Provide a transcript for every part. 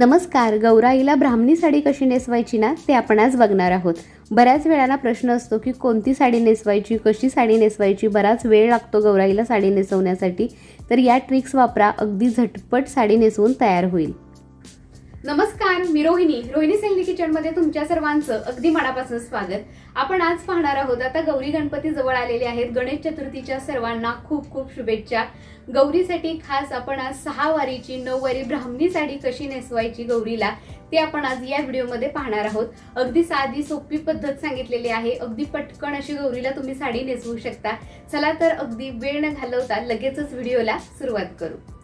नमस्कार गौराईला ब्राह्मणी साडी कशी नेसवायची ना ते आपण आज बघणार आहोत. बऱ्याच वेळाला प्रश्न असतो की कोणती साडी नेसवायची कशी साडी नेसवायची बराच वेळ लागतो गौराईला साडी नेसवण्यासाठी. तर या ट्रिक्स वापरा अगदी झटपट साडी नेसवून तयार होईल. नमस्कार मी रोहिणी. रोहिणी सेल्ली किचनमध्ये तुमच्या सर्वांचं अगदी मनापासून स्वागत. आपण आज पाहणार आहोत आता गौरी गणपती जवळ आलेले आहेत. गणेश चतुर्थीच्या सर्वांना खूप खूप शुभेच्छा. गौरीसाठी खास आपण आज सहा वारीची नऊ वारी ब्राह्मणी साडी कशी नेसवायची गौरीला ते आपण आज या व्हिडिओमध्ये पाहणार आहोत. अगदी साधी सोपी पद्धत सांगितलेली आहे. अगदी पटकन अशी गौरीला तुम्ही साडी नेसवू शकता. चला तर अगदी वेळ न घालवता लगेचच व्हिडिओला सुरुवात करू.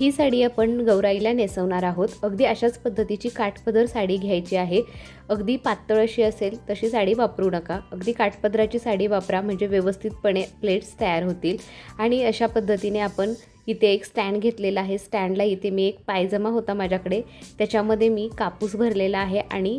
ही साडी आपण गौराईला नेसवणार आहोत. अगदी अशाच पद्धतीची काठपदर साडी घ्यायची आहे. अगदी पातळ अशी असेल तशी साडी वापरू नका. अगदी काठपदराची साडी वापरा म्हणजे व्यवस्थितपणे प्लेट्स तयार होतील. आणि अशा पद्धतीने आपण इथे एक स्टँड घेतलेला आहे. स्टँडला इथे मी एक पायजमा होता माझ्याकडे. त्याच्यामध्ये मी कापूस भरलेला आहे आणि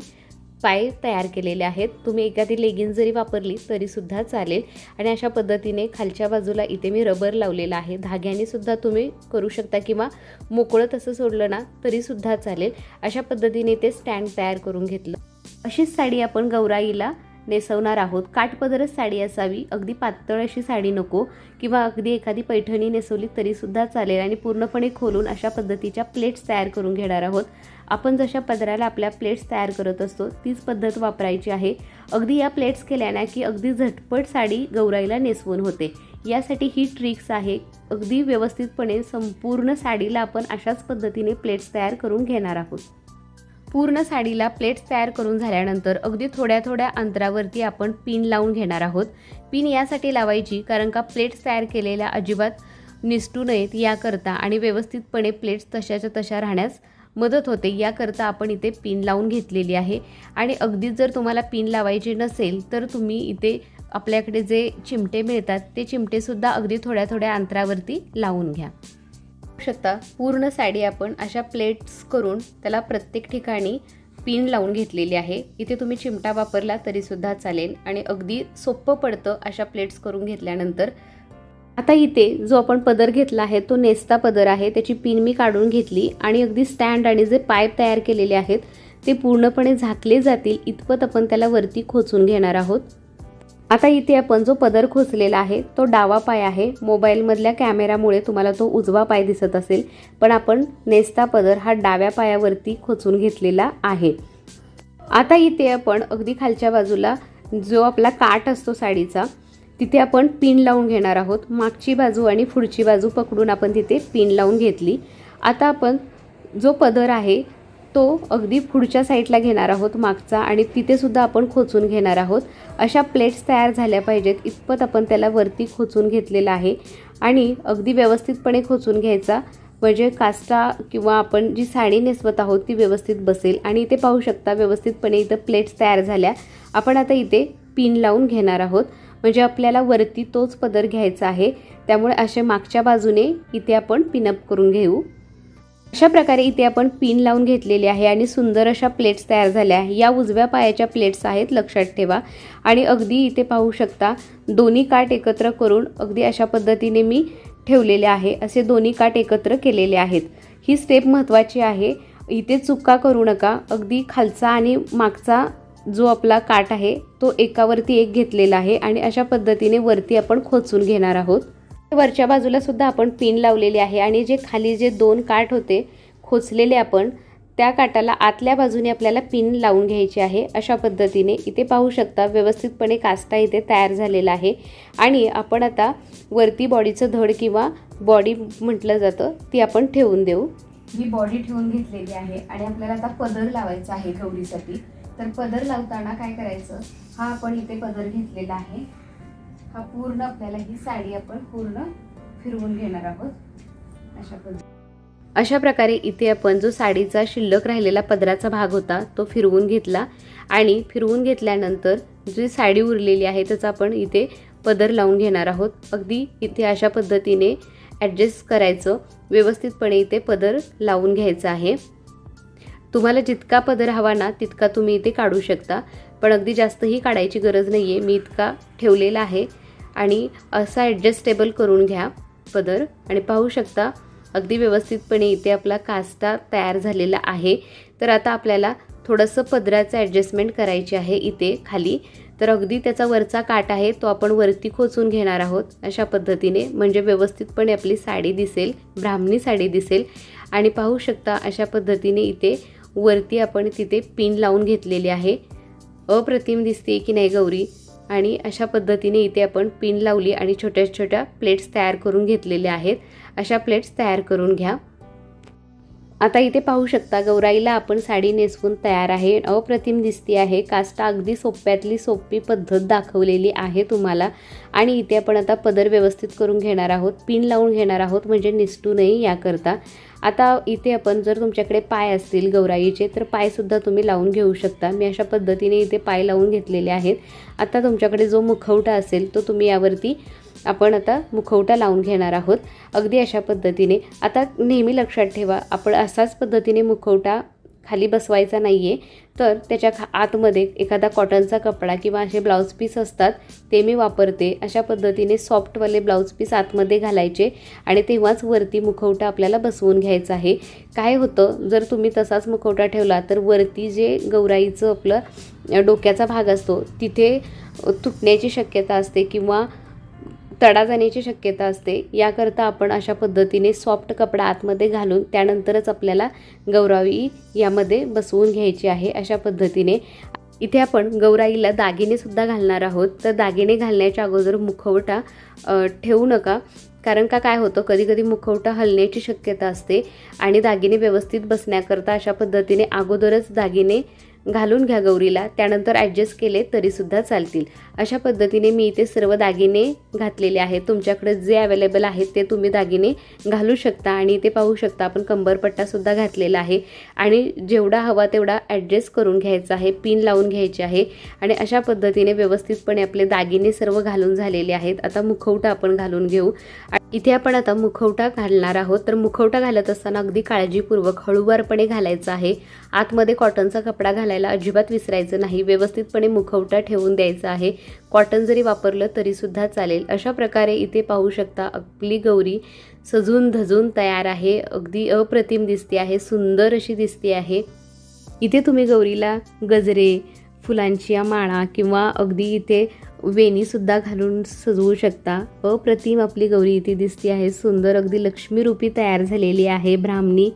पाय तयार केलेले आहेत. तुम्ही एखादी लेगिन जरी वापरली तरीसुद्धा चालेल. आणि अशा पद्धतीने खालच्या बाजूला इथे मी रबर लावलेला आहे. धाग्याने सुद्धा तुम्ही करू शकता किंवा मोकळं तसं सोडलं ना तरीसुद्धा चालेल. अशा पद्धतीने ते स्टँड तयार करून घेतलं. अशीच साडी आपण गौराईला नेसवणार आहोत. काठपदरच साडी असावी. अगदी पातळ अशी साडी नको. किंवा अगदी एखादी पैठणी नेसवली तरीसुद्धा चालेल आणि पूर्णपणे खोलून अशा पद्धतीच्या प्लेट्स तयार करून घेणार आहोत. आपण जशा पदराला आपल्या प्लेट्स तयार करत असतो तीच पद्धत वापरायची आहे. अगदी या प्लेट्स केल्या ना की अगदी झटपट साडी गौराईला नेसवून होते. यासाठी ही ट्रिक्स आहे. अगदी व्यवस्थितपणे संपूर्ण साडीला आपण अशाच पद्धतीने प्लेट्स तयार करून घेणार आहोत. पूर्ण साडीला प्लेट्स तयार करून झाल्यानंतर अगदी थोड्या थोड्या अंतरावरती आपण पिन लावून घेणार आहोत. पिन यासाठी लावायची कारण का प्लेट्स तयार केलेल्या अजिबात निसटू नयेत याकरता आणि व्यवस्थितपणे प्लेट्स तशाच्या तशा राहण्यास मदत होते याकरता आपण इथे पिन लावून घेतलेली आहे. आणि अगदीच जर तुम्हाला पिन लावायची नसेल तर तुम्ही इथे आपल्याकडे जे चिमटे मिळतात ते चिमटेसुद्धा अगदी थोड्या थोड्या अंतरावरती लावून घ्या. शकता पूर्ण साडी आपण अशा प्लेट्स करून त्याला प्रत्येक ठिकाणी पिन लावून घेतलेली आहे. इथे तुम्ही चिमटा वापरला तरीसुद्धा चालेल आणि अगदी सोपं पडतं अशा प्लेट्स करून घेतल्यानंतर. आता इथे जो आपण पदर घेतला आहे तो नेस्ता पदर आहे. त्याची पिन मी काढून घेतली आणि अगदी स्टँड आणि जे पाईप तयार केलेले आहेत ते पूर्णपणे झाकले जातील. इतपत आपण त्याला वरती खोचून घेणार आहोत. आता इथे आपण जो पदर खोचलेला आहे तो डावा पाय आहे. मोबाईलमधल्या कॅमेरामुळे तुम्हाला तो उजवा पाय दिसत असेल पण आपण नेस्ता पदर हा डाव्या पायावरती खोचून घेतलेला आहे. आता इथे आपण अगदी खालच्या बाजूला जो आपला काठ असतो साडीचा तिथे आपण पिन लावून घेणार आहोत. मागची बाजू आणि पुढची बाजू पकडून आपण तिथे पिन लावून घेतली. आता आपण जो पदर आहे तो अगदी पुढच्या साईडला घेणार आहोत मागचा आणि तिथेसुद्धा आपण खोचून घेणार आहोत. अशा प्लेट्स तयार झाल्या पाहिजेत. इतपत आपण त्याला वरती खोचून घेतलेला आहे. आणि अगदी व्यवस्थितपणे खोचून घ्यायचा. म्हणजे कास्टा किंवा आपण जी साडी नेसवत आहोत ती व्यवस्थित बसेल. आणि इथे पाहू शकता व्यवस्थितपणे इथं प्लेट्स तयार झाल्या. आपण आता इथे पिन लावून घेणार आहोत. म्हणजे आपल्याला वरती तोच पदर घ्यायचा आहे. त्यामुळे असे मागच्या बाजूने इथे आपण पिनअप करून घेऊ. अशा प्रकारे इथे आपण पिन लावून घेतलेली आहे आणि सुंदर अशा प्लेट्स तयार झाल्या या उजव्या पायाच्या प्लेट्स आहेत लक्षात ठेवा. आणि अगदी इथे पाहू शकता दोन्ही काठ एकत्र करून अगदी अशा पद्धतीने मी ठेवलेले आहे. असे दोन्ही काठ एकत्र केलेले आहेत. ही स्टेप महत्त्वाची आहे. इथे चुका करू नका. अगदी खालचा आणि मागचा जो आपला काठ आहे तो एकावरती एक घेतलेला आहे आणि अशा पद्धतीने वरती आपण खोचून घेणार आहोत. वरच्या बाजूला सुद्धा आपण पिन लावलेली आहे आणि जे खाली जे दोन काठ होते खोचलेले आपण त्या काटाला आतल्या बाजूने आपल्याला पिन लावून घ्यायची आहे. अशा पद्धतीने इथे पाहू शकता व्यवस्थितपणे कास्टा इथे तयार झालेला आहे. आणि आपण आता वरती बॉडीचं धड किंवा बॉडी म्हटलं जातं ती आपण ठेवून देऊ. ही बॉडी ठेवून घेतलेली आहे आणि आपल्याला आता पदर लावायचा आहे गौरीसाठी. तर पदर लावताना काय करायचं? हा आपण इथे पदर घेतलेला आहे. हा पूर्ण आपल्याला ही साडी आपण पूर्ण फिरवून घेणार आहोत. अशा पद्धती अशा प्रकारे इथे आपण जो साडीचा शिल्लक राहिलेला पदराचा भाग होता तो फिरवून घेतला आणि फिरवून घेतल्यानंतर जी साडी उरलेली आहे त्याचा आपण इथे पदर लावून घेणार आहोत. अगदी इथे अशा पद्धतीने ॲडजस्ट करायचं. व्यवस्थितपणे इथे पदर लावून घ्यायचा आहे. तुम्हाला जितका पदर हवा ना तितका तुम्ही इथे काढू शकता. पण अगदी जास्तही काढायची गरज नाही आहे मी इतका ठेवलेला आहे. आणि असा ॲडजस्टेबल करून घ्या पदर. आणि पाहू शकता अगदी व्यवस्थितपणे इथे आपला कास्टा तयार झालेला आहे. तर आता आपल्याला थोडंसं पदराचं ॲडजस्टमेंट करायची आहे इथे खाली. तर अगदी त्याचा वरचा काट आहे तो आपण वरती खोचून घेणार आहोत अशा पद्धतीने. म्हणजे व्यवस्थितपणे आपली साडी दिसेल ब्राह्मणी साडी दिसेल. आणि पाहू शकता अशा पद्धतीने इथे वरती आपण तिथे पिन लावून घेतलेली आहे. अप्रतिम दिसते की नाही गौरी? आणि अशा पद्धतीने इथे आपण पिन लावली आणि छोट्या छोट्या प्लेट्स तयार करून घेतलेल्या आहेत. अशा प्लेट्स तयार करून घ्या. आता इथे पाहू शकता गौराईला आपण साडी नेसवून तयार आहे. अप्रतिम दिसती आहे. काष्टा अगदी सोप्यातली सोपी पद्धत दाखवलेली आहे तुम्हाला. आणि इथे आपण आता पदर व्यवस्थित करून घेणार आहोत. पिन लावून घेणार आहोत म्हणजे निसटू नये याकरता. आता इथे आपण जर तुमच्याकडे पाय असतील गौराईचे तर पायसुद्धा तुम्ही लावून घेऊ शकता. मी अशा पद्धतीने इथे पाय लावून घेतलेले आहेत. आता तुमच्याकडे जो मुखवटा असेल तो तुम्ही यावरती आपण आता मुखवटा लावून घेणार आहोत. अगदी अशा पद्धतीने. आता नेहमी लक्षात ठेवा आपण असाच पद्धतीने मुखवटा खाली बसवायचा नाही आहे तर त्याच्या खा आतमध्ये एखादा कॉटनचा कपडा किंवा असे ब्लाऊज पीस असतात ते मी वापरते. अशा पद्धतीने सॉफ्टवाले ब्लाऊज पीस आतमध्ये घालायचे आणि तेव्हाच वरती मुखवटा आपल्याला बसवून घ्यायचा आहे. काय होतं जर तुम्ही तसाच मुखवटा ठेवला तर वरती जे गौराईचं आपलं डोक्याचा भाग असतो तिथे तुटण्याची शक्यता असते किंवा तडा जाण्याची शक्यता असते. याकरता आपण अशा पद्धतीने सॉफ्ट कपडा आतमध्ये घालून त्यानंतरच आपल्याला गौराई यामध्ये बसवून घ्यायची आहे अशा पद्धतीने. इथे आपण गौराईला दागिनेसुद्धा घालणार आहोत. तर दागिने घालण्याच्या अगोदर मुखवटा ठेवू नका. कारण का काय होतं? कधी कधी मुखवटा हलण्याची शक्यता असते आणि दागिने व्यवस्थित बसण्याकरता अशा पद्धतीने अगोदरच दागिने घालून घ्या गौरीला त्यानंतर ॲडजस्ट केले तरीसुद्धा चालतील. अशा पद्धतीने मी इथे सर्व दागिने घातलेले आहेत. तुमच्याकडे जे अवेलेबल आहेत ते तुम्ही दागिने घालू शकता आणि इथे पाहू शकता आपण कंबरपट्टासुद्धा घातलेला आहे. आणि जेवढा हवा तेवढा ॲडजस्ट करून घ्यायचा आहे पिन लावून घ्यायची आहे. आणि अशा पद्धतीने व्यवस्थितपणे आपले दागिने सर्व घालून झालेले आहेत. आता मुखवटा आपण घालून घेऊ. इथे आपण आता मुखवटा घालणार आहोत. तर मुखवटा घालत असताना अगदी काळजीपूर्वक हळूवारपणे घालायचा आहे. आतमध्ये कॉटनचा कपडा घालायला अजिबात विसरायचं नाही. व्यवस्थितपणे मुखवटा ठेवून द्यायचा आहे. कॉटन जरी वापरलं तरीसुद्धा चालेल. अशा प्रकारे इथे पाहू शकता आपली गौरी सजून धजून तयार आहे. अगदी अप्रतिम दिसते आहे. सुंदर अशी दिसते आहे. इथे तुम्ही गौरीला गजरे फुलांची माळा किंवा अगदी इथे वेणीसुद्धा घालून सजवू शकता. अप्रतिम आपली गौरी इथे दिसते आहे. सुंदर अगदी लक्ष्मीरूपी तयार झालेली आहे. ब्राह्मणी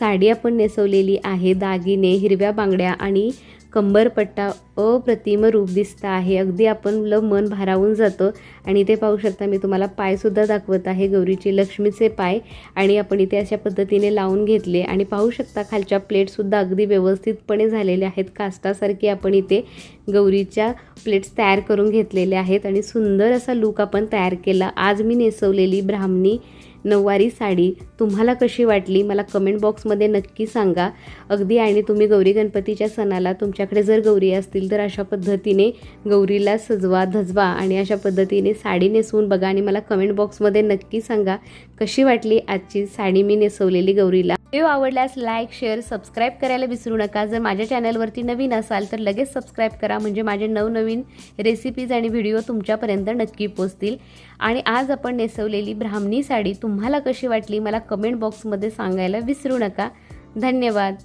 साडी आपण नेसवलेली आहे. दागिने हिरव्या बांगड्या आणि कंबरपट्टा अप्रतिम रूप दिसतं आहे. अगदी आपलं मन भारावून जातं आणि ते पाहू शकता मी तुम्हाला पायसुद्धा दाखवत आहे गौरीचे लक्ष्मीचे पाय आणि आपण इथे अशा पद्धतीने लावून घेतले आणि पाहू शकता खालच्या प्लेटसुद्धा अगदी व्यवस्थितपणे झालेल्या आहेत. कास्टासारखी आपण इथे गौरीच्या प्लेट्स तयार करून घेतलेल्या आहेत आणि सुंदर असा लूक आपण तयार केला. आज मी नेसवलेली ब्राह्मणी नऊवारी साडी तुम्हाला कशी वाटली मला कमेंट बॉक्समध्ये नक्की सांगा. अगदी आणि तुम्ही गौरी गणपतीच्या सणाला तुमच्याकडे जर गौरी असतील तर अशा पद्धतीने गौरीला सजवा धजवा आणि अशा पद्धतीने साडी नेसवून बघा आणि मला कमेंट बॉक्समध्ये नक्की सांगा कशी वाटली आजची साडी मी नेसवलेली गौरीला. व्हिडिओ आवडल्यास लाईक शेअर सबस्क्राईब करायला विसरू नका. जर माझ्या चॅनलवरती नवीन असाल तर लगेच सबस्क्राईब करा. म्हणजे माझे नवनवीन रेसिपीज आणि व्हिडिओ तुमच्यापर्यंत नक्की पोचतील आणि आज आपण नेसवलेली ब्राह्मणी साडी तुम्हाला कशी वाटली? मला कमेंट बॉक्समध्ये सांगायला विसरू नका. धन्यवाद.